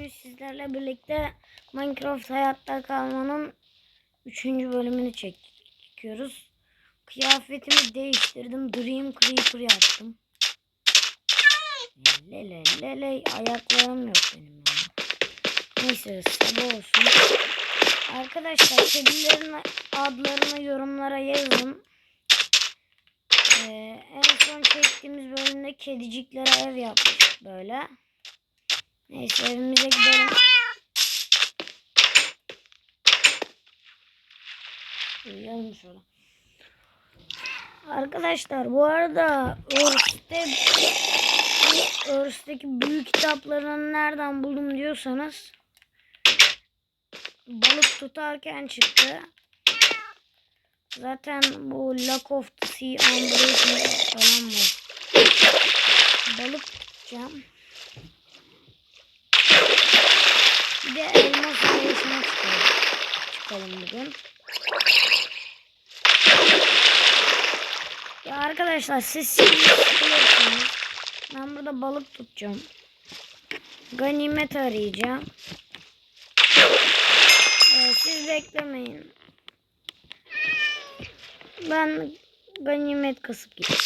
bugün sizlerle birlikte Minecraft hayatta kalmanın 3. bölümünü çekiyoruz. Kıyafetimi değiştirdim. Dream Creeper yaptım. Lele lele ayaklarım yok benim ya. Neyse sabah olsun. Arkadaşlar kedilerin adlarını yorumlara yazın. Ee, en son çektiğimiz bölümde kediciklere ev yapmıştık böyle. Neyse evimize gidelim. Uyuyalım şöyle. Arkadaşlar bu arada bu Earth'teki büyük kitaplarını nereden buldum diyorsanız balık tutarken çıktı. Zaten bu Lack of the Sea Unbreaking falan var. Balık tutacağım. Bir de elmas arayışına çıkalım. Çıkalım bugün. Ya arkadaşlar siz şimdi sıkılıyorsunuz. Ben burada balık tutacağım. Ganimet arayacağım. Ee, siz beklemeyin. Ben ganimet kasıp gidiyorum.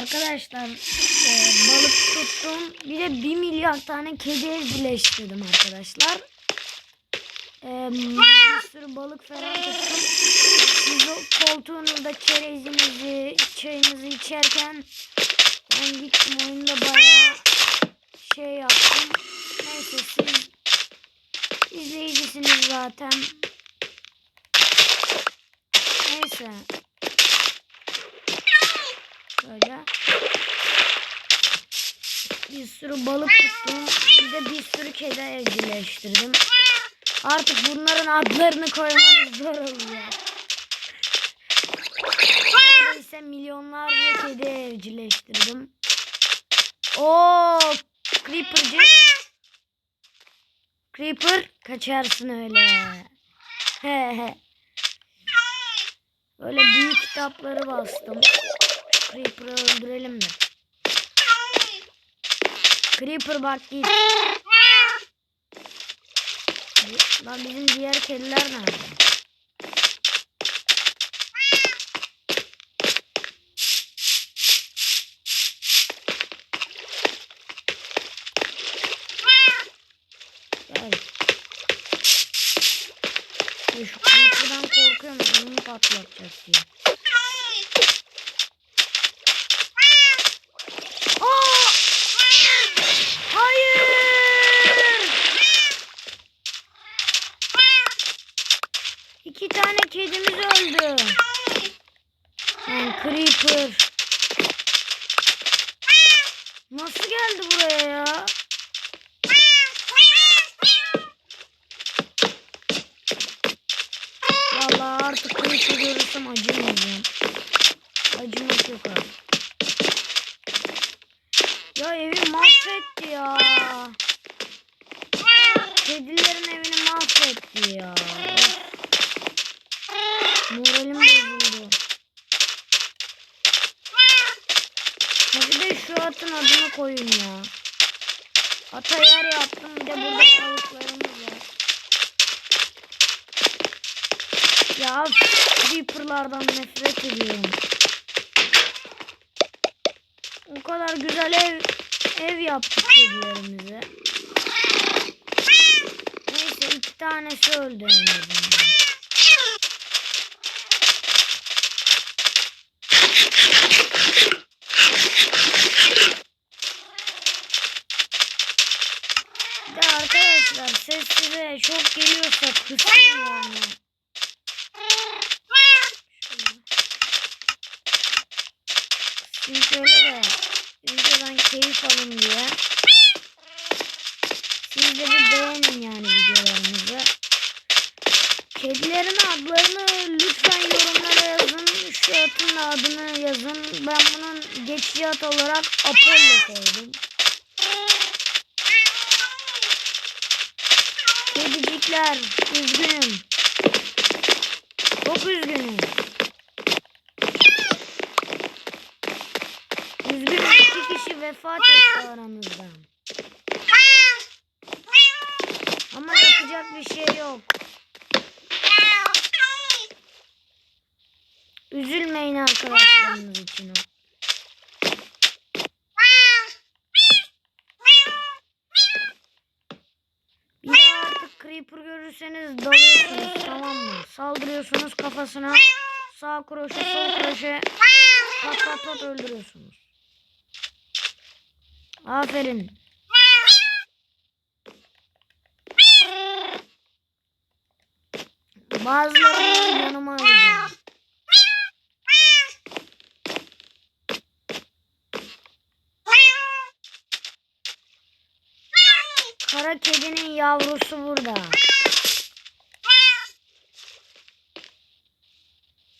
Arkadaşlar e, balık tuttum. Bir de 1 milyar tane kedi evcilleştirdim arkadaşlar. E, bir sürü balık falan tuttum. Siz o koltuğunuzda çerezinizi, çayınızı içerken ben gittim oyunda bayağı şey yaptım. Neyse siz izleyicisiniz zaten. Neyse. Böyle. Bir sürü balık tuttum. Bir de bir sürü kedi evcilleştirdim. Artık bunların adlarını koymanız zor oluyor. Neredeyse milyonlarca kedi evcilleştirdim. Oo, Creeper'cı. Creeper kaçarsın öyle. Böyle büyük kitapları bastım. Creeper'ı öldürelim mi? Creeper bak git. Lan bizim diğer kediler nerede? Gel. Şu korkuyorum. Onu patlatacak diye. Aa! Hayır! İki tane kedimiz öldü. Lan Creeper. Nasıl geldi buraya ya? Vallahi artık Creeper görürsem acımayacağım. Acımak yok artık. Ya evi mahvetti ya. Kedilerin evini mahvetti ya. Moralim bozuldu. Ha bir de şu atın adını koyun ya. Ata yer yaptım bir de burada tavuklarımız var. Ya Creeper'lardan nefret ediyorum. O kadar güzel ev ev yaptık kedilerimize. Neyse iki tanesi öldü en de arkadaşlar ses size çok geliyorsa kısın. Şimdi de videodan keyif alın diye. Siz de bir beğenin yani videolarımızı. Kedilerin adlarını lütfen yorumlara yazın. Şu atın adını yazın. Ben bunun geçici olarak Apollo koydum. Kedicikler üzgünüm. Çok üzgünüm. Üzgünüm iki kişi vefat etti aramızdan. yapacak bir şey yok. Üzülmeyin arkadaşlarınız için o. Creeper görürseniz dalıyorsunuz tamam mı? Saldırıyorsunuz kafasına. Sağ kroşe sol kroşe pat pat pat öldürüyorsunuz. Aferin. Bazılarını yanıma alacağım. Kara kedinin yavrusu burada.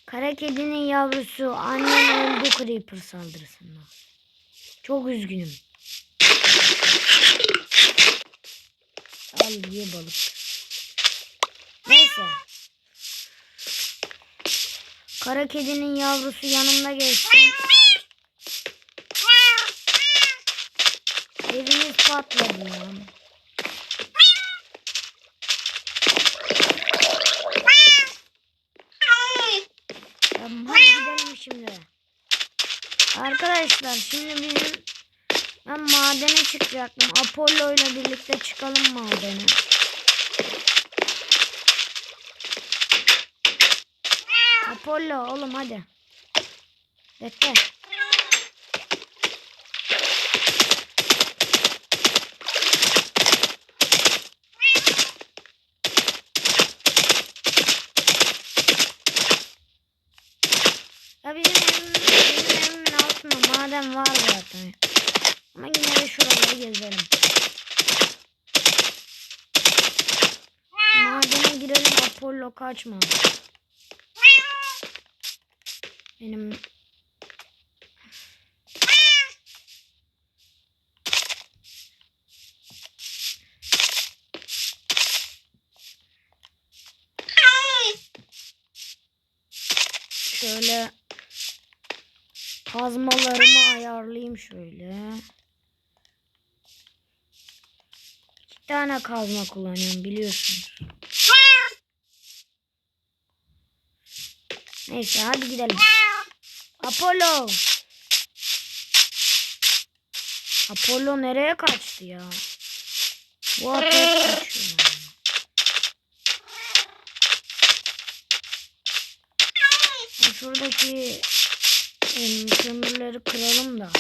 Kara kedinin yavrusu annem öldü Creeper saldırısında. Çok üzgünüm. Al ye balık. Neyse. Kara kedinin yavrusu yanımda geçsin. Evimiz patladı ya. Tamam hadi gidelim şimdi. Arkadaşlar şimdi bizim ben madene çıkacaktım. Apollo ile birlikte çıkalım madene. Apollo oğlum hadi. Bekle. Ya benim evimin altında maden var zaten. Şuraları gezelim. Madene girelim Apollo kaçma. Benim şöyle kazmalarımı ayarlayayım şöyle. İki tane kazma kullanıyorum biliyorsunuz. Neyse hadi gidelim. Apollo. Apollo nereye kaçtı ya? Bu hep kaçıyor. Şuradaki kömürleri kıralım da.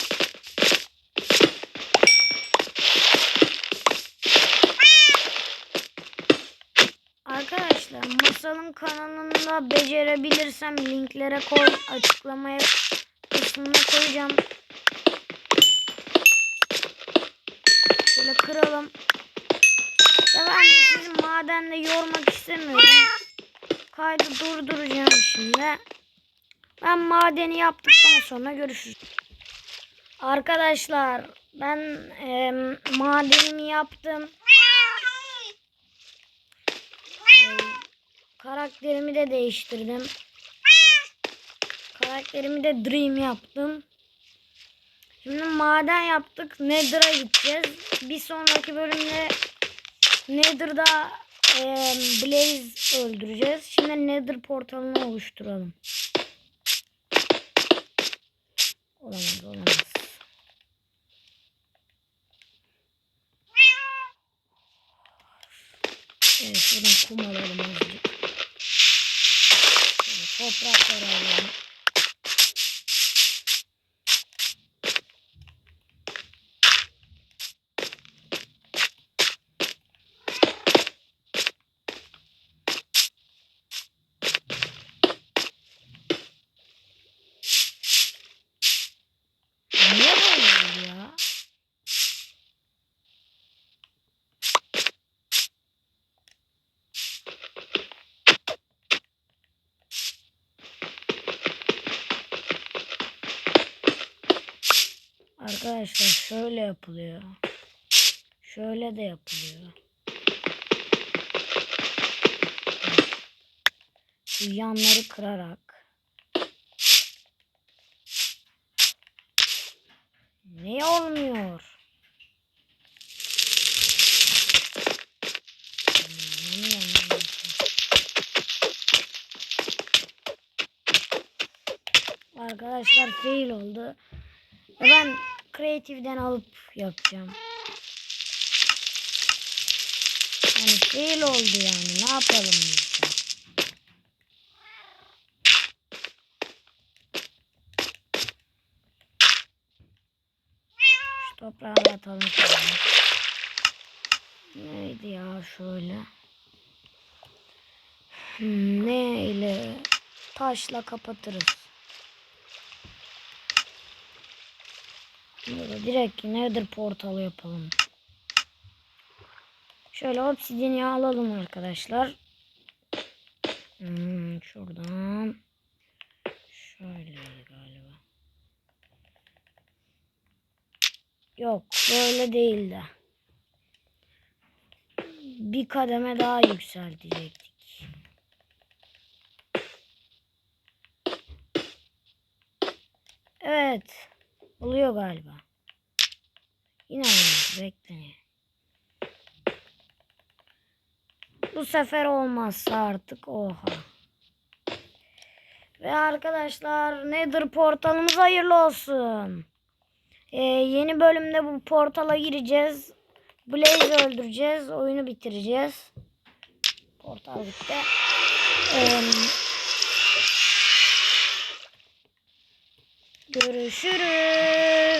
Arkadaşlar masalın kanalında becerebilirsem linklere koy açıklamaya kısmına koyacağım. Şöyle kıralım. Ya ben sizi madende yormak istemiyorum. Kaydı durduracağım şimdi. Ben madeni yaptıktan sonra görüşürüz. Arkadaşlar ben em, madenimi yaptım. Karakterimi de değiştirdim. Karakterimi de Dream yaptım. Şimdi maden yaptık. Nether'a gideceğiz. Bir sonraki bölümde Nether'da e, Blaze öldüreceğiz. Şimdi Nether portalını oluşturalım. Olamaz olamaz. Evet şuradan kum alalım azıcık. Şöyle toprakları alalım. Arkadaşlar şöyle yapılıyor. Şöyle de yapılıyor. Şu yanları kırarak. Ne olmuyor? Arkadaşlar fail oldu. E ben Creative'den alıp yapacağım. Yani fail oldu yani. Ne yapalım biz? Şu toprağı atalım. Neydi ya şöyle. Hmm, Ne ile taşla kapatırız. Direkt Nether portalı yapalım. Şöyle obsidiyeni alalım arkadaşlar. Hmm, şuradan. Şöyle galiba. Yok böyle değil de. Bir kademe daha yükseltecektik. Evet. Oluyor galiba. Yine olmaz. Bekle. Bu sefer olmazsa artık oha. Ve arkadaşlar Nether portalımız hayırlı olsun. Ee, yeni bölümde bu portala gireceğiz. Blaze öldüreceğiz. Oyunu bitireceğiz. Portal bitti. Ee, görüşürüz.